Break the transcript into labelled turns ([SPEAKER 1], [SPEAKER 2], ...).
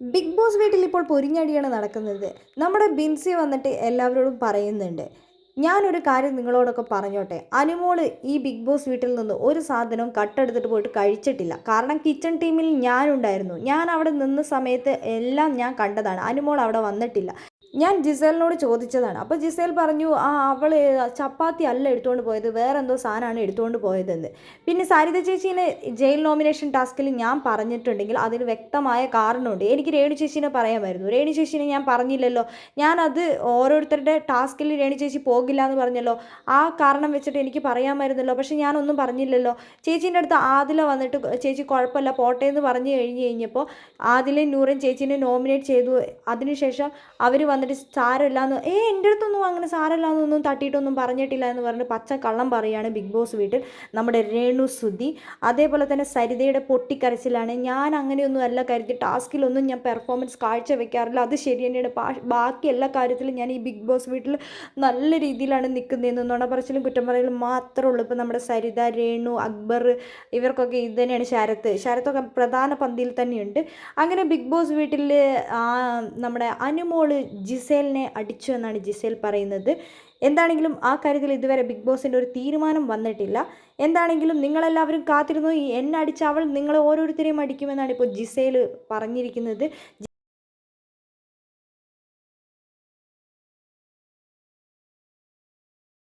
[SPEAKER 1] Big boss വീട്ടിൽ ഇപ്പോൾ പൊരിഞ്ഞടിയാണ് നടക്കുന്നത്. നമ്മുടെ ബിൻസി വന്നിട്ട് എല്ലാവരോടും പറയുന്നുണ്ട്. ഞാനൊരു കാര്യം നിങ്ങളോടൊക്കെ പറഞ്ഞോട്ടെ. അനുമോൾ ഈ ബിഗ് ബോസ് വീട്ടിൽ നിന്ന് ഒരു സാധനവും കട്ടെടുത്തിട്ട് പോയിട്ട് കഴിച്ചിട്ടില്ല. കാരണം കിച്ചൺ ടീമിൽ ഞാനുണ്ടായിരുന്നു. ഞാൻ അവിടെ നിന്ന സമയത്ത് എല്ലാം ഞാൻ കണ്ടതാണ്. അനുമോൾ അവിടെ വന്നിട്ടില്ല. ഞാൻ ജിസേലിനോട് ചോദിച്ചതാണ്. അപ്പോൾ ജിസേൽ പറഞ്ഞു ആ അവൾ ചപ്പാത്തി അല്ല എടുത്തുകൊണ്ട് പോയത് വേറെ എന്തോ സാധനമാണ് എടുത്തുകൊണ്ട് പോയതെന്ന്. പിന്നെ സരിത ചേച്ചീനെ ജയിൽ നോമിനേഷൻ ടാസ്കിൽ ഞാൻ പറഞ്ഞിട്ടുണ്ടെങ്കിൽ അതിന് വ്യക്തമായ കാരണമുണ്ട്. എനിക്ക് രേണു ചേച്ചീനെ പറയാമായിരുന്നു. രേണു ചേച്ചീനെ ഞാൻ പറഞ്ഞില്ലല്ലോ. ഞാനത് ഓരോരുത്തരുടെ ടാസ്കിൽ രേണു ചേച്ചി പോകില്ല എന്ന് പറഞ്ഞല്ലോ. ആ കാരണം വെച്ചിട്ട് എനിക്ക് പറയാമായിരുന്നല്ലോ. പക്ഷെ ഞാനൊന്നും പറഞ്ഞില്ലല്ലോ. ചേച്ചീന്റെ അടുത്ത് ആദില വന്നിട്ട് ചേച്ചി കുഴപ്പമില്ല പോട്ടെ എന്ന് പറഞ്ഞു കഴിഞ്ഞ് കഴിഞ്ഞപ്പോൾ ആദിലെ നൂറും ചേച്ചീനെ നോമിനേറ്റ് ചെയ്തു. അതിനുശേഷം അവർ വന്നിട്ട് സാരമില്ല എന്ന് ഏ എന്റെ അടുത്തൊന്നും അങ്ങനെ സാരമില്ല എന്നൊന്നും തട്ടിയിട്ടൊന്നും പറഞ്ഞിട്ടില്ല എന്ന് പറഞ്ഞിട്ട് പച്ച കള്ളം പറയുകയാണ് ബിഗ് ബോസ് വീട്ടിൽ നമ്മുടെ രേണു സുധി. അതേപോലെ തന്നെ സരിതയുടെ പൊട്ടിക്കരച്ചിലാണ്. ഞാൻ അങ്ങനെയൊന്നും അല്ല കരുതി ടാസ്കിലൊന്നും ഞാൻ പെർഫോമൻസ് കാഴ്ച വെക്കാറില്ല അത് ശരി തന്നെയാണ്. ബാക്കി എല്ലാ കാര്യത്തിലും ഞാൻ ഈ ബിഗ് ബോസ് വീട്ടിൽ നല്ല രീതിയിലാണ് നിൽക്കുന്നതെന്ന് നുണ പറച്ചിലും കുറ്റം പറയലും മാത്രമേ ഉള്ളൂ ഇപ്പോൾ നമ്മുടെ സരിത രേണു അക്ബർ ഇവർക്കൊക്കെ ഇത് തന്നെയാണ് ശരത്ത്. ശരത്തൊക്കെ പ്രധാന പന്തിയിൽ തന്നെയുണ്ട്. അങ്ങനെ ബിഗ് ബോസ് വീട്ടിൽ നമ്മുടെ അനുമോൾ ജിസേലിനെ അടിച്ചു എന്നാണ് ജിസേൽ പറയുന്നത്. എന്താണെങ്കിലും ആ കാര്യത്തിൽ ഇതുവരെ ബിഗ് ബോസിന്റെ ഒരു തീരുമാനം വന്നിട്ടില്ല. എന്താണെങ്കിലും നിങ്ങളെല്ലാവരും കാത്തിരുന്നു ഈ എന്നെ അടിച്ച അവൾ നിങ്ങളെ ഓരോരുത്തരെയും അടിക്കുമെന്നാണ് ഇപ്പോൾ ജിസേൽ പറഞ്ഞിരിക്കുന്നത്.